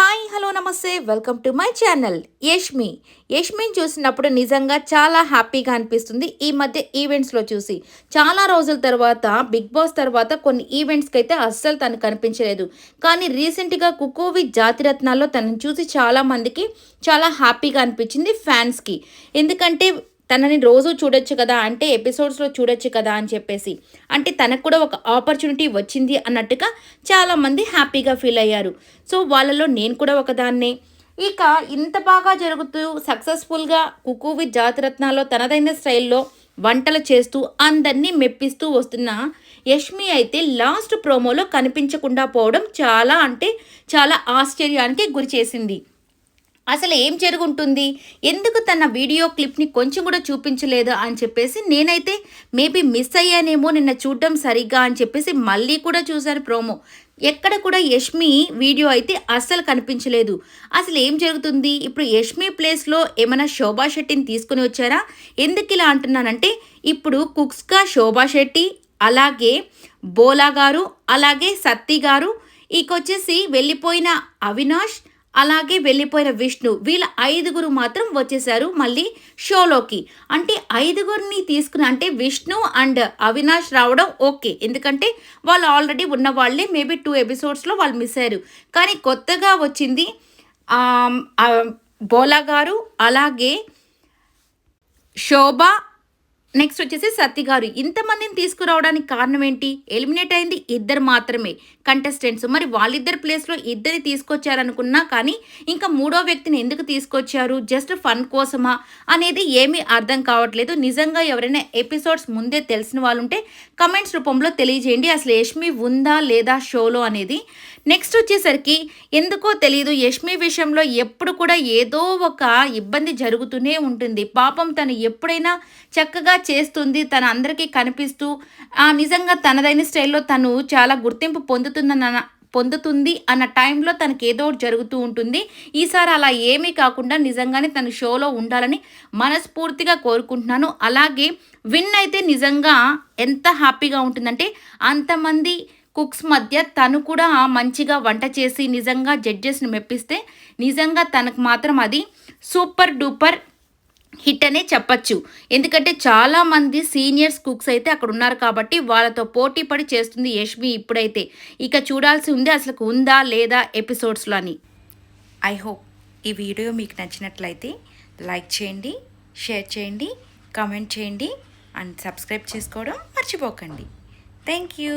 Hi hello నమస్తే. Welcome to my channel Yashmi. యష్మిని చూసినప్పుడు నిజంగా చాలా హ్యాపీగా అనిపిస్తుంది. ఈ మధ్య ఈవెంట్స్లో చూసి చాలా రోజుల తర్వాత బిగ్ బాస్ తర్వాత కొన్ని ఈవెంట్స్కి అయితే అస్సలు తను కనిపించలేదు. కానీ రీసెంట్గా కుకోవి జాతిరత్నాల్లో తనను చూసి చాలామందికి చాలా హ్యాపీగా అనిపించింది ఫ్యాన్స్కి ఎందుకంటే తనని రోజు చూడొచ్చు కదా అంటే ఎపిసోడ్స్లో చూడొచ్చు కదా అని చెప్పేసి. అంటే తనకు కూడా ఒక ఆపర్చునిటీ వచ్చింది అన్నట్టుగా చాలామంది హ్యాపీగా ఫీల్ అయ్యారు. సో వాళ్ళలో నేను కూడా ఒకదాన్నే. ఇక ఇంత బాగా జరుగుతూ సక్సెస్ఫుల్గా కుకు విత్ జాతరత్నాలో తనదైన స్టైల్లో వంటలు చేస్తూ అందరినీ మెప్పిస్తూ వస్తున్న యష్మి అయితే లాస్ట్ ప్రోమోలో కనిపించకుండా పోవడం చాలా అంటే చాలా ఆశ్చర్యానికి గురి చేసింది. అసలు ఏం జరుగుంటుంది? ఎందుకు తన వీడియో క్లిప్ని కొంచెం కూడా చూపించలేదు అని చెప్పేసి నేనైతే మేబీ మిస్ అయ్యానేమో నిన్న చూడడం సరిగ్గా అని చెప్పేసి మళ్ళీ కూడా చూశాను ప్రోమో. ఎక్కడ కూడా యష్మి వీడియో అయితే అస్సలు కనిపించలేదు. అసలు ఏం జరుగుతుంది? ఇప్పుడు యష్మి ప్లేస్లో ఏమైనా శోభా శెట్టిని తీసుకుని వచ్చారా? ఎందుకు ఇలా అంటున్నానంటే ఇప్పుడు కుక్స్గా శోభా శెట్టి అలాగే బోలా గారు అలాగే సత్తి గారు ఇకొచ్చేసి వెళ్ళిపోయిన అవినాష్ అలాగే వెళ్ళిపోయిన విష్ణు వీళ్ళ ఐదుగురు మాత్రం వచ్చేసారు మళ్ళీ షోలోకి. అంటే ఐదుగురిని తీసుకుని అంటే విష్ణు అండ్ అవినాష్ రావడం ఓకే. ఎందుకంటే వాళ్ళు ఆల్రెడీ ఉన్న వాళ్ళే మేబీ టూ ఎపిసోడ్స్లో వాళ్ళు మిస్ అయ్యారు. కానీ కొత్తగా వచ్చింది బోలా గారు అలాగే శోభ నెక్స్ట్ వచ్చేసి సత్తి గారు ఇంతమందిని తీసుకురావడానికి కారణం ఏంటి? ఎలిమినేట్ అయింది ఇద్దరు మాత్రమే కంటెస్టెంట్స్ మరి వాళ్ళిద్దరు ప్లేస్లో ఇద్దరిని తీసుకొచ్చారనుకున్నా కానీ ఇంకా మూడో వ్యక్తిని ఎందుకు తీసుకొచ్చారు? జస్ట్ ఫన్ కోసమా? అనేది ఏమీ అర్థం కావట్లేదు. నిజంగా ఎవరైనా ఎపిసోడ్స్ ముందే తెలిసిన వాళ్ళు ఉంటే కమెంట్స్ రూపంలో తెలియజేయండి. అసలు యష్మి ఉందా లేదా షోలో అనేది నెక్స్ట్ వచ్చేసరికి ఎందుకో తెలియదు యష్మి విషయంలో ఎప్పుడు కూడా ఏదో ఒక ఇబ్బంది జరుగుతూనే ఉంటుంది. పాపం తను ఎప్పుడైనా చక్కగా చేస్తుంది తన అందరికీ కనిపిస్తూ ఆ, నిజంగా తనదైన స్టైల్లో తను చాలా గుర్తింపు పొందుతుందన్న పొందుతుంది అన్న టైంలో తనకి ఏదో ఒకటి జరుగుతూ ఉంటుంది. ఈసారి అలా ఏమీ కాకుండా నిజంగానే తన షోలో ఉండాలని మనస్ఫూర్తిగా కోరుకుంటున్నాను. అలాగే విన్ అయితే నిజంగా ఎంత హ్యాపీగా ఉంటుందంటే అంతమంది కుక్స్ మధ్య తను కూడా మంచిగా వంట చేసి నిజంగా జడ్జెస్ని మెప్పిస్తే నిజంగా తనకు మాత్రం అది సూపర్ డూపర్ హిట్ అనే చెప్పచ్చు. ఎందుకంటే చాలామంది సీనియర్స్ కుక్స్ అయితే అక్కడ ఉన్నారు కాబట్టి వాళ్ళతో పోటీ పడి చేస్తుంది యష్మి ఇప్పుడైతే. ఇక చూడాల్సి ఉంది అసలు ఉందా లేదా ఎపిసోడ్స్లో అని. ఐ హోప్ ఈ వీడియో మీకు నచ్చినట్లయితే లైక్ చేయండి షేర్ చేయండి కామెంట్ చేయండి అండ్ సబ్స్క్రైబ్ చేసుకోవడం మర్చిపోకండి. Thank you.